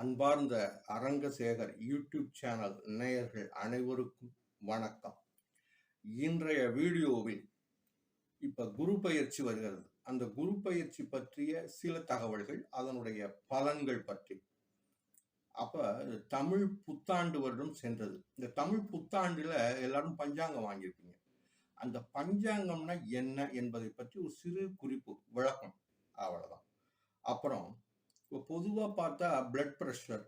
அன்பார்ந்த Arangasekar YouTube channel நேயர்கள் அனைவருக்கும் வணக்கம். இன்றைய வீடியோவில் இப்ப குரு பயிற்சி வருகிறது. அந்த குரு பயிற்சி பற்றிய சில தகவல்கள் அதனுடைய பலன்கள் பற்றி. அப்ப தமிழ் புத்தாண்டு வருடம் சென்றது. இந்த தமிழ் புத்தாண்டுல எல்லாரும் பஞ்சாங்கம் வாங்கியிருப்பீங்க. அந்த பஞ்சாங்கம்னா என்ன என்பதை பற்றி ஒரு சிறு குறிப்பு விளக்கம். அவ்வளவுதான். அப்புறம் இப்போ பொதுவாக பார்த்தா பிளட் ப்ரெஷர்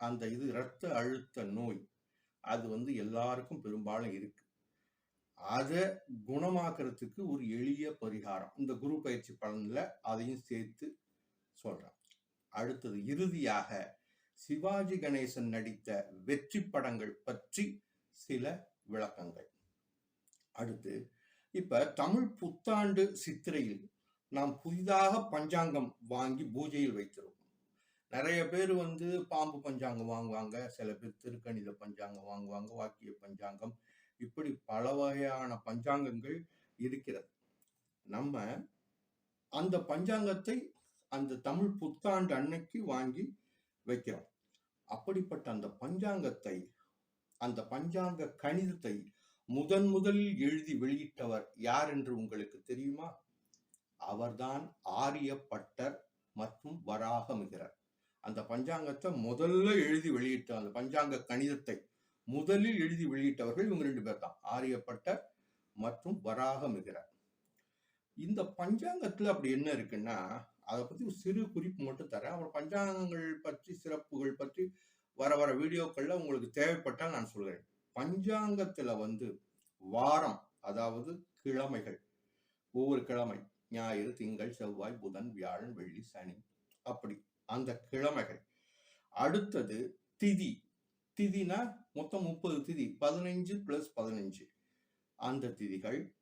அந்த இது இரத்த அழுத்த நோய் அது வந்து எல்லாருக்கும் பெரும்பாலும் இருக்கு. அதை குணமாக்குறதுக்கு ஒரு எளிய பரிகாரம். இந்த குரு பயிற்சி பலனில் அதையும் சேர்த்து சொல்கிறேன் அடுத்தது இறுதியாக சிவாஜி கணேசன் நடித்த வெற்றி படங்கள் பற்றி சில விளக்கங்கள். அடுத்து இப்ப தமிழ் புத்தாண்டு சித்திரையில் நாம் புதிதாக பஞ்சாங்கம் வாங்கி பூஜையில் வைத்திருக்கோம் நிறைய பேர் வந்து பாம்பு பஞ்சாங்கம் வாங்குவாங்க. சில பேர் திருக்கணித பஞ்சாங்கம் வாங்குவாங்க வாக்கிய பஞ்சாங்கம். இப்படி பல வகையான பஞ்சாங்கங்கள் இருக்கிறது. நம்ம அந்த பஞ்சாங்கத்தை அந்த தமிழ் புத்தாண்டு அன்னைக்கு வாங்கி வைக்கிறோம். அப்படிப்பட்ட அந்த பஞ்சாங்கத்தை அந்த பஞ்சாங்க கணிதத்தை முதன் முதலில் எழுதி வெளியிட்டவர் யார் என்று உங்களுக்கு தெரியுமா? அவர்தான் ஆரியப்பட்டர் மற்றும் வராகமிகரர். அந்த பஞ்சாங்கத்தை முதல்ல எழுதி வெளியிட்ட அந்த பஞ்சாங்க கணிதத்தை முதலில் எழுதி வெளியிட்டவர்கள் இவங்க ரெண்டு பேர் தான். ஆரியப்பட்டர் மற்றும் வராக வராகமிகரர் இந்த பஞ்சாங்கத்தில் அப்படி என்ன இருக்குன்னா அதை பற்றி ஒரு சிறு குறிப்பு மட்டும் தரேன். அப்புறம் பஞ்சாங்கங்கள் பற்றி சிறப்புகள் பற்றி வர வர வீடியோக்களில் உங்களுக்கு தேவைப்பட்டால் நான் சொல்கிறேன். பஞ்சாங்கத்தில் வந்து வாரம் அதாவது கிழமைகள். ஒவ்வொரு கிழமை ஞாயிறு திங்கள் செவ்வாய் புதன் வியாழன் வெள்ளி சனி. அப்படி. அந்த கிழமைகள். அடுத்தது திதி. திதினா மொத்தம் முப்பது திதி. பதினைஞ்சு பிளஸ் பதினைஞ்சு. அந்த திதிகள்.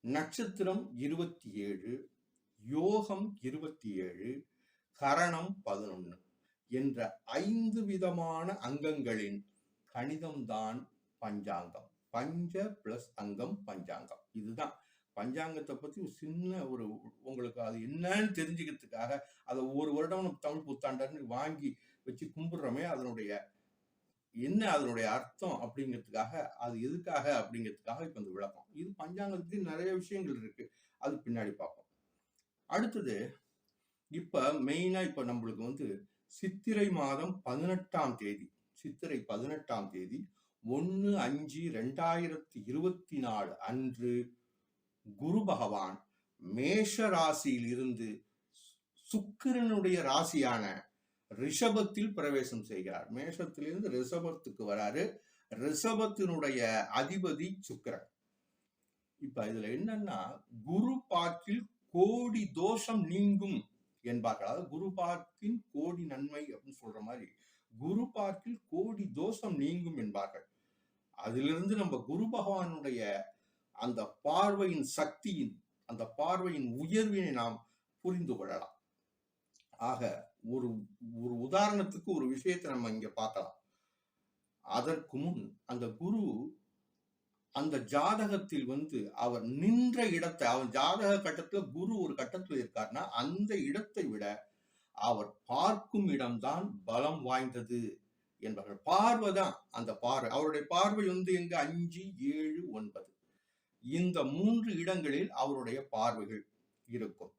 நட்சத்திரம் இருபத்தி ஏழு யோகம் இருபத்தி ஏழு கரணம் பதினொன்று என்ற ஐந்து விதமான அங்கங்களின் கணிதம்தான் பஞ்சாங்கம். பஞ்ச பிளஸ் அங்கம் பஞ்சாங்கம். இதுதான். பஞ்சாங்கத்தை பத்தி ஒரு சின்ன ஒரு உங்களுக்கு அது என்னன்னு தெரிஞ்சுக்கிறதுக்காக அதை ஒவ்வொரு வருடம் நம்ம தமிழ் புத்தாண்டன்னு வாங்கி வச்சு கும்பிடுறோமே அதனுடைய என்ன அதனுடைய அர்த்தம் அப்படிங்கிறதுக்காக அது எதுக்காக அப்படிங்கிறதுக்காக இப்ப இந்த விளக்கம். இது பஞ்சாங்கத்துக்கு நிறைய விஷயங்கள் இருக்கு. அது பின்னாடி பார்ப்போம். அடுத்தது இப்ப மெயினா இப்ப நம்மளுக்கு வந்து சித்திரை மாதம் பதினெட்டாம் தேதி சித்திரை பதினெட்டாம் தேதி ஒன்று அஞ்சு ரெண்டாயிரத்தி இருபத்தி நாலு அன்று குரு பகவான் மேஷ ராசியில் இருந்து சுக்கிரனுடைய ராசியான ரிஷபத்தில் பிரவேசம் செய்கிறார். மேஷத்திலிருந்து ரிஷபத்துக்கு வராரு. ரிஷபத்தினுடைய அதிபதி சுக்கிரன். இப்ப இதுல என்னன்னா குரு பார்க்கில் கோடி தோஷம் நீங்கும் என்பார்கள். அதாவது குரு பார்க்கின் கோடி நன்மை அப்படின்னு சொல்ற மாதிரி குரு பார்க்கில் கோடி தோஷம் நீங்கும் என்பார்கள். அதிலிருந்து நம்ம குரு பகவானுடைய அந்த பார்வையின் சக்தியின் அந்த பார்வையின் உயர்வினை நாம் புரிந்து கொள்ளலாம். ஆக ஒரு ஒரு உதாரணத்துக்கு ஒரு விஷயத்தை நம்ம இங்க பார்க்கலாம். அதற்கு முன் அந்த குரு அந்த ஜாதகத்தில் வந்து அவர் நின்ற இடத்தை அவர் ஜாதக கட்டத்துல குரு ஒரு கட்டத்துல இருக்காருன்னா அந்த இடத்தை விட அவர் பார்க்கும் இடம்தான் பலம் வாய்ந்தது என்பார்கள். பார்வை தான் அந்த பார்வை. அவருடைய பார்வை வந்து எங்க? அஞ்சு ஏழு ஒன்பது. இந்த மூன்று இடங்களில் அவருடைய பார்வைகள் இருக்கும்.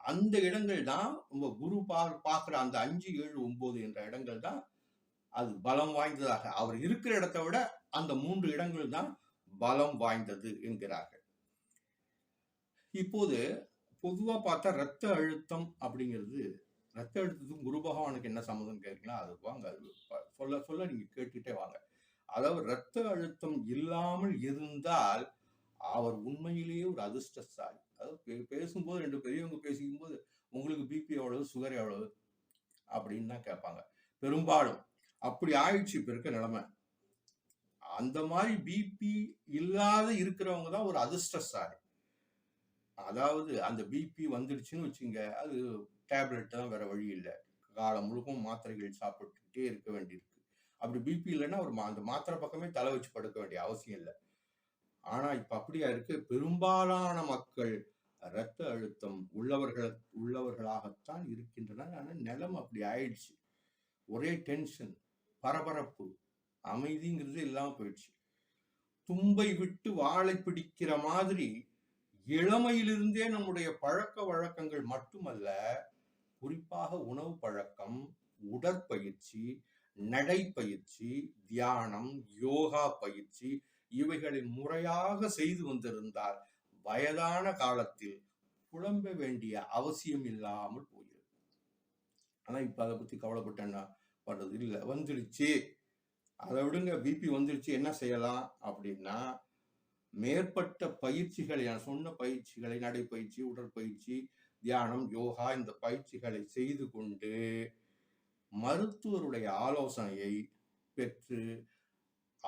அந்த இடங்கள் தான் உங்க குரு பார் பார்க்குற அந்த அஞ்சு ஏழு ஒன்பது என்ற இடங்கள் தான் அது பலம் வாய்ந்ததாக. அவர் இருக்கிற இடத்தை விட அந்த மூன்று இடங்கள் தான் பலம் வாய்ந்தது என்கிறார்கள். இப்போது பொதுவாக பார்த்தா ரத்த அழுத்தம் அப்படிங்கிறது ரத்த அழுத்தத்துக்கும் குரு பகவானுக்கு என்ன சம்மந்தம் கேட்கலாம் அது வாங்க அது சொல்ல சொல்ல நீங்கள் கேட்டுக்கிட்டே வாங்க. அதாவது ரத்த அழுத்தம் இல்லாமல் இருந்தால் அவர் உண்மையிலேயே ஒரு அதிர்ஷ்டசாலி. அதாவது பேசும்போது ரெண்டு பெரியவங்க பேசிக்கும்போது உங்களுக்கு பிபி எவ்வளவு? சுகர் எவ்வளவு? அப்படின்னு தான் கேட்பாங்க. பெரும்பாலும் அப்படி ஆயிடுச்சு இப்ப இருக்க நிலைமை. அந்த மாதிரி பிபி இல்லாத இருக்கிறவங்க தான் ஒரு அதிர்ஷ்டசாலி. அதாவது அந்த பிபி வந்துடுச்சுன்னு வச்சுங்க அது டேப்லெட் தான் வேற வழி இல்லை. காலம் முழுக்கும் மாத்திரைகள் சாப்பிட்டுட்டே இருக்க வேண்டியிருக்கு. அப்படி பிபி இல்லைன்னா ஒரு அந்த மாத்திரை பக்கமே தலை வச்சு படுக்க வேண்டிய அவசியம் இல்லை. ஆனா இப்ப அப்படியா இருக்கு? பெரும்பாலான மக்கள் இரத்த அழுத்தம் உள்ளவர்கள் உள்ளவர்களாகத்தான் இருக்கின்றனர். ஆனா நிலம் அப்படி ஆயிடுச்சு. ஒரே டென்ஷன் பரபரப்பு அமைதிங்கிறது இல்லாம போயிடுச்சு. தும்பை விட்டு வாழை பிடிக்கிற மாதிரி இளமையிலிருந்தே நம்முடைய பழக்க வழக்கங்கள் மட்டுமல்ல குறிப்பாக உணவு பழக்கம் உடற்பயிற்சி நடைப்பயிற்சி தியானம் யோகா பயிற்சி இவைகளை முறையாக செய்து வந்திருந்தால் வயதான காலத்தில் புலம்ப வேண்டிய அவசியம் இல்லாமல் போகிறது. ஆனா இப்ப அதை பத்தி கவலைப்பட்டேன்னா பண்றது இல்லை. வந்துருச்சு. அதை விடுங்க. பிபி வந்துருச்சு. என்ன செய்யலாம்? அப்படின்னா மேற்பட்ட பயிற்சிகளை நான் சொன்ன பயிற்சிகளை நடைப்பயிற்சி உடற்பயிற்சி தியானம் யோகா இந்த பயிற்சிகளை செய்து கொண்டு மருத்துவருடைய ஆலோசனையை பெற்று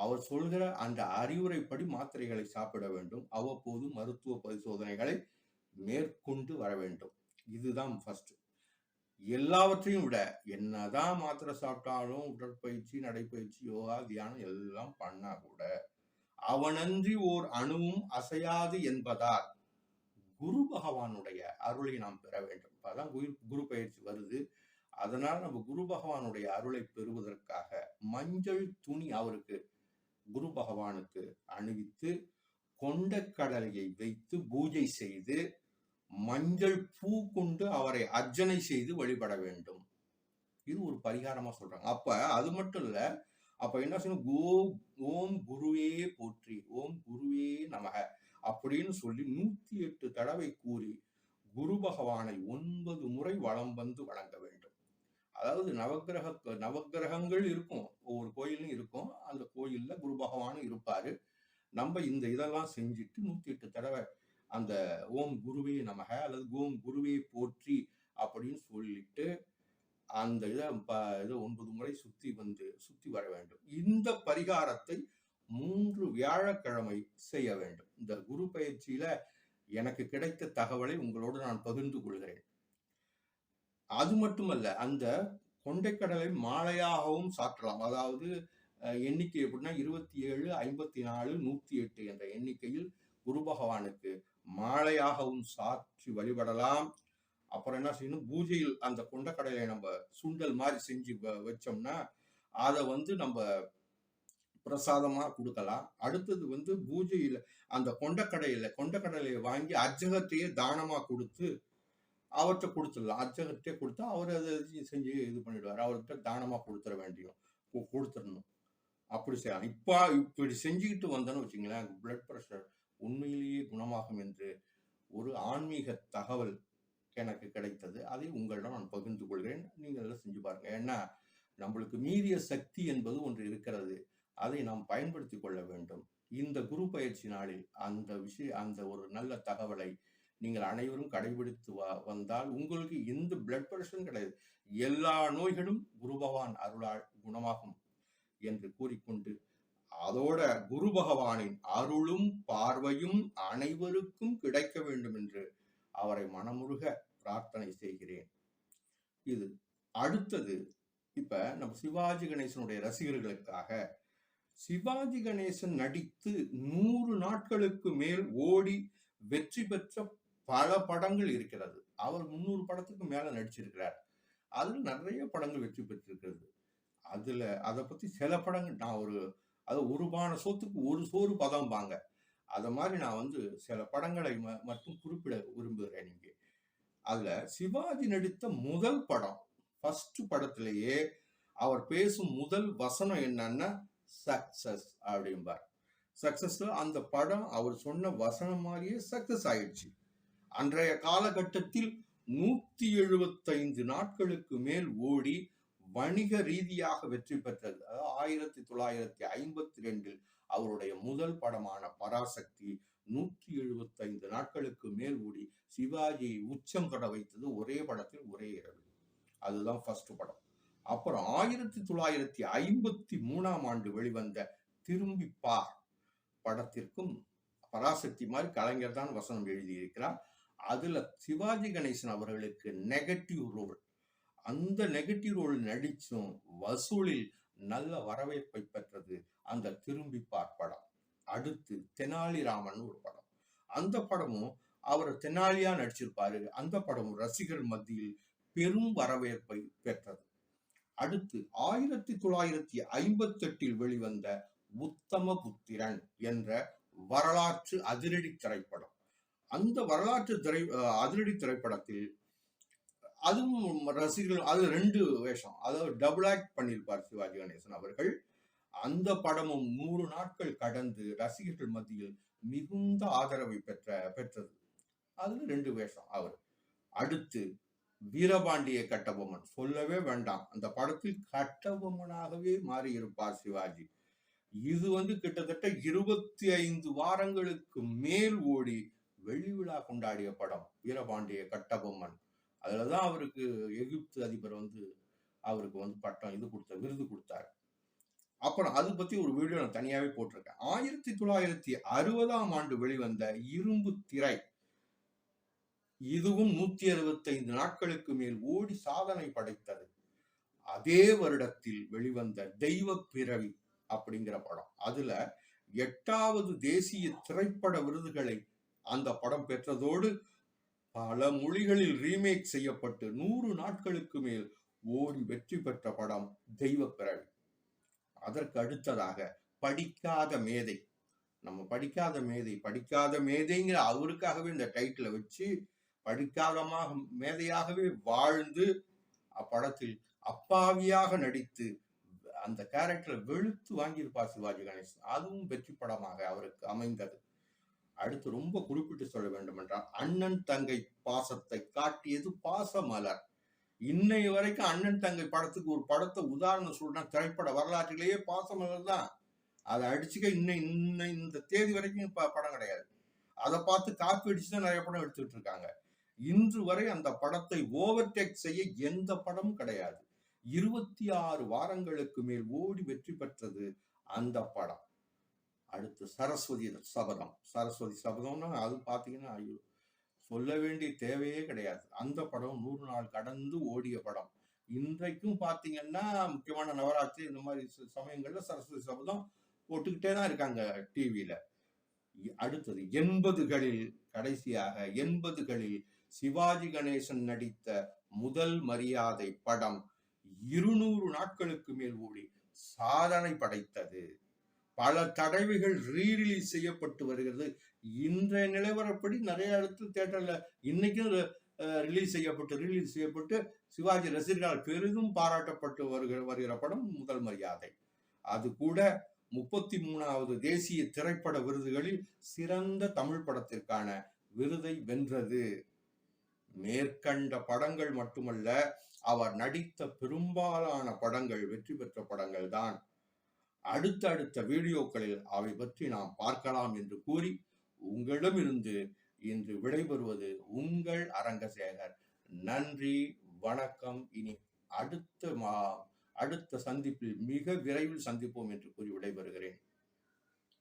அவர் சொல்கிற அந்த அறிவுரைப்படி மாத்திரைகளை சாப்பிட வேண்டும். அவ்வப்போது மருத்துவ பரிசோதனைகளை மேற்கொண்டு வர வேண்டும். இதுதான் ஃபர்ஸ்ட் எல்லாவற்றையும் விட என்னதான் மாத்திரை சாப்பிட்டாலும் உடற்பயிற்சி நடைப்பயிற்சி யோகா தியானம் எல்லாம் பண்ணா கூட அவனன்றி ஓர் அணுவும் அசையாது என்பதால் குரு பகவானுடைய அருளை நாம் பெற வேண்டும். இப்பதான் குரு குரு பயிற்சி வருது. அதனால் நம்ம குரு பகவானுடைய அருளை பெறுவதற்காக மஞ்சள் துணி அவருக்கு குரு பகவானுக்கு அணிவித்து கொண்டக்கடலையை வைத்து பூஜை செய்து மஞ்சள் பூ கொண்டு அவரை அர்ச்சனை செய்து வழிபட வேண்டும். இது ஒரு பரிகாரமா சொல்றாங்க. அப்ப அது மட்டும் இல்ல அப்ப என்ன சொல்லணும் கோ ஓம் குருவே போற்றி ஓம் குருவே நமக அப்படின்னு சொல்லி நூத்தி எட்டு தடவை கூறி குரு பகவானை ஒன்பது முறை வலம் வந்து வணங்க வேண்டும். அதாவது நவக்கிரக நவக்கிரகங்கள் இருக்கும். ஒவ்வொரு கோயிலும் இருக்கும். அந்த கோயில்ல குரு பகவானும் இருப்பாரு. நம்ம இந்த இதெல்லாம் செஞ்சுட்டு நூத்தி எட்டு தடவை அந்த ஓம் குருவே நமக அல்லது ஓம் குருவே போற்றி அப்படின்னு சொல்லிட்டு அந்த இதை ப- இதை ஒன்பது முறை சுத்தி வந்து சுத்தி வர வேண்டும். இந்த பரிகாரத்தை மூன்று வியாழக்கிழமை செய்ய வேண்டும். இந்த குரு பயிற்சியில எனக்கு கிடைத்த தகவலை உங்களோடு நான் பகிர்ந்து கொள்கிறேன். அது மட்டுமல்ல அந்த கொண்டைக்கடலை மாலையாகவும் சாற்றலாம். அதாவது எண்ணிக்கை எப்படின்னா இருபத்தி ஏழு ஐம்பத்தி நாலு நூத்தி எட்டு என்ற எண்ணிக்கையில் குரு பகவானுக்கு மாலையாகவும் சாற்றி வழிபடலாம். அப்புறம் என்ன செய்யணும்? பூஜையில் அந்த கொண்டக்கடலை நம்ம சுண்டல் மாதிரி செஞ்சு வ- வச்சோம்னா அதை வந்து நம்ம பிரசாதமா கொடுக்கலாம். அடுத்தது வந்து பூஜையில அந்த கொண்டக்கடையில கொண்டக்கடலையை வாங்கி அர்ச்சகத்தையே தானமா கொடுத்து அவர்கிட்ட கொடுத்துடலாம். அர்ச்சகர்கிட்டே கொடுத்தா அவர் அதை செஞ்சு இது பண்ணிடுவார். அவர்கிட்ட தானமாக கொடுத்துட வேண்டியும் கொடுத்துடணும். அப்படி செய்யலாம் இப்போ இப்படி செஞ்சுக்கிட்டு வந்தோன்னு வச்சுங்களேன் பிளட் ப்ரெஷர் உண்மையிலேயே குணமாகும் என்று ஒரு ஆன்மீக தகவல் எனக்கு கிடைத்தது. அதை உங்களிடம் நான் பகிர்ந்து கொள்கிறேன். நீங்கள் எல்லாம் செஞ்சு பாருங்க. ஏன்னா நம்மளுக்கு மீறிய சக்தி என்பது ஒன்று இருக்கிறது. அதை நாம் பயன்படுத்தி கொள்ள வேண்டும். இந்த குரு பயிற்சி நாளில் அந்த விஷய அந்த ஒரு நல்ல தகவலை நீங்கள் அனைவரும் கடைபிடித்து வா வந்தால் உங்களுக்கு எந்த பிளட் பிரஷரும் கிடையாது. எல்லா நோய்களும் குரு பகவான் அருளால் குணமாகும் என்று கூறிக்கொண்டு அதோட குரு பகவானின் அருளும் பார்வையும் அனைவருக்கும் கிடைக்க வேண்டும் என்று அவரை மனமுருக பிரார்த்தனை செய்கிறேன். இது அடுத்தது. இப்ப நம்ம சிவாஜி கணேசனுடைய ரசிகர்களுக்காக சிவாஜி கணேசன் நடித்து நூறு நாட்களுக்கு மேல் ஓடி வெற்றி பெற்ற பல படங்கள் இருக்கிறது. அவர் முந்நூறு படத்துக்கு மேலே நடிச்சிருக்கிறார். அதில் நிறைய படங்கள் வெற்றி பெற்றிருக்கிறது. அதில் அதை பற்றி சில படங்கள் நான் ஒரு அது ஒருபான சோத்துக்கு ஒரு சோறு பதம் பாங்க அதை மாதிரி நான் வந்து சில படங்களை ம- மட்டும் குறிப்பிட விரும்புகிறேன் இங்கே. அதில் சிவாஜி நடித்த முதல் படம் ஃபஸ்ட்டு படத்திலேயே அவர் பேசும் முதல் வசனம் என்னன்னா சக்சஸ் அப்படிம்பார். சக்சஸ் அந்த படம் அவர் சொன்ன வசனம் மாதிரியே சக்சஸ் ஆயிடுச்சு. அன்றைய காலகட்டத்தில் நூத்தி எழுபத்தைந்து நாட்களுக்கு மேல் ஓடி வணிக ரீதியாக வெற்றி பெற்றது. ஆயிரத்தி தொள்ளாயிரத்தி ஐம்பத்தி ரெண்டில் அவருடைய முதல் படமான பராசக்தி நூற்றி எழுபத்தைந்து நாட்களுக்கு மேல் ஓடி சிவாஜியை உச்சம் தொட வைத்தது ஒரே படத்தில் ஒரே இரவு அதுதான் ஃபர்ஸ்ட் படம். அப்புறம் ஆயிரத்தி தொள்ளாயிரத்தி ஐம்பத்தி மூணாம் ஆண்டு வெளிவந்த திரும்பி பார் படத்திற்கும் பராசக்தி மாதிரி கலைஞர் தான் வசனம் எழுதியிருக்கிறார். அதில் சிவாஜி கணேசன் அவர்களுக்கு நெகட்டிவ் ரோல் அந்த நெகட்டிவ் ரோல் நடித்தும் வசூலில் நல்ல வரவேற்பை பெற்றது அந்த திரும்பி பார்ப்படம் படம். அடுத்து தெனாலிராமன் ஒரு படம். அந்த படமும் அவர் தெனாலியா நடிச்சிருப்பாரு. அந்த படமும் ரசிகர் மத்தியில் பெரும் வரவேற்பை பெற்றது. அடுத்து ஆயிரத்தி தொள்ளாயிரத்தி ஐம்பத்தி எட்டில் வெளிவந்த உத்தம புத்திரன் என்ற வரலாற்று அதிரடி திரைப்படம். அந்த வரலாற்று திரை அதிரடி திரைப்படத்தில் அதுவும் ரசிகர்கள் அது ரெண்டு வேஷம். அதாவது டபுள் ஆக்ட் பண்ணியிருப்பார் சிவாஜி கணேசன் அவர்கள். அந்த படமும் நூறு நாட்கள் கடந்து ரசிகர்கள் மத்தியில் மிகுந்த ஆதரவை பெற்ற பெற்றது. அதுல ரெண்டு வேஷம் அவர். அடுத்து வீரபாண்டிய கட்டபொம்மன். சொல்லவே வேண்டாம். அந்த படத்தில் கட்டபொம்மனாகவே மாறியிருப்பார் சிவாஜி. இது வந்து கிட்டத்தட்ட இருபத்தி ஐந்து வாரங்களுக்கு மேல் ஓடி வெள்ளி விழா கொண்டாடிய படம் வீரபாண்டிய கட்டபொம்மன். அதுலதான் அவருக்கு எகிப்து அதிபர் வந்து அவருக்கு வந்து பட்டம் இது கொடுத்த விருது கொடுத்தாரு. அப்புறம் அது பத்தி ஒரு வீடியோ நான் தனியாவே போட்டிருக்கேன். ஆயிரத்தி தொள்ளாயிரத்தி அறுபதாம் ஆண்டு வெளிவந்த இரும்பு திரை இதுவும் நூத்தி அறுபத்தைந்து நாட்களுக்கு மேல் ஓடி சாதனை படைத்தது. அதே வருடத்தில் வெளிவந்த தெய்வ பிறவி அப்படிங்கிற படம். அதுல எட்டாவது தேசிய திரைப்பட விருதுகளை அந்த படம் பெற்றதோடு பல மொழிகளில் ரீமேக் செய்யப்பட்டு நூறு நாட்களுக்கு மேல் ஓடி வெற்றி பெற்ற படம் தெய்வ அதற்கு அடுத்ததாக படிக்காத மேதை. நம்ம படிக்காத மேதை படிக்காத மேதைங்கிற அவருக்காகவே இந்த டைட்டிலை வச்சு படிக்காதமாக மேதையாகவே வாழ்ந்து அப்படத்தில் அப்பாவியாக நடித்து அந்த கேரக்டரை வெளுத்து வாங்கியிருப்பார் சிவாஜி கணேசன். அதுவும் வெற்றி படமாக அவருக்கு அமைந்தது. அடுத்து ரொம்ப குறிப்பிட்டு சொல்ல வேண்டும் என்றால் அண்ணன் தங்கை பாசத்தை காட்டியது பாசமலர். இன்னை வரைக்கும் அண்ணன் தங்கை படத்துக்கு ஒரு படத்தை உதாரணம் சொல்றேன் திரைப்பட வரலாற்றிலேயே பாசமலர் தான். அதை அடிச்சுக்க இன்னும் இன்னும் இந்த தேதி வரைக்கும் இப்போ படம் கிடையாது. அதை பார்த்து காப்பி அடிச்சு தான் நிறைய படம் எடுத்துக்கிட்டு இருக்காங்க. இன்று வரை அந்த படத்தை ஓவர்டேக் செய்ய எந்த படமும் கிடையாது. இருபத்தி ஆறு வாரங்களுக்கு மேல் ஓடி வெற்றி பெற்றது அந்த படம். அடுத்து சரஸ்வதி சபதம். சரஸ்வதி சபதம்னா அது பார்த்தீங்கன்னா ஐயோ சொல்ல வேண்டிய தேவையே கிடையாது. அந்த படம் நூறு நாள் கடந்து ஓடிய படம். இன்றைக்கும் பார்த்தீங்கன்னா முக்கியமான நவராத்திரி இந்த மாதிரி சமயங்களில் சரஸ்வதி சபதம் போட்டுக்கிட்டே தான் இருக்காங்க டிவியில அடுத்தது எண்பதுகளில் கடைசியாக எண்பதுகளில் சிவாஜி கணேசன் நடித்த முதல் மரியாதை படம் இருநூறு நாட்களுக்கு மேல் ஓடி சாதனை படைத்தது. பல தடவைகள் ரீரிலீஸ் செய்யப்பட்டு வருகிறது. இன்றைய நிலவரப்படி நிறைய இடத்துல தேட்டரில் இன்னைக்கும் ரிலீஸ் செய்யப்பட்டு ரிலீஸ் செய்யப்பட்டு சிவாஜி ரசிகர்களால் பெரிதும் பாராட்டப்பட்டு வருகிற வருகிற படம் முதல் மரியாதை. அது கூட முப்பத்தி மூணாவது தேசிய திரைப்பட விருதுகளில் சிறந்த தமிழ் படத்திற்கான விருதை வென்றது. மேற்கண்ட படங்கள் மட்டுமல்ல அவர் நடித்த பெரும்பாலான படங்கள் வெற்றி பெற்ற படங்கள் தான் அடுத்தடுத்த வீடியோக்களில் அவை பற்றி நாம் பார்க்கலாம் என்று கூறி உங்களிடமிருந்து இன்று விடைபெறுவது உங்கள் அரங்கசேகர். நன்றி வணக்கம். இனி அடுத்த மா அடுத்த சந்திப்பில் மிக விரைவில் சந்திப்போம் என்று கூறி விடைபெறுகிறேன்.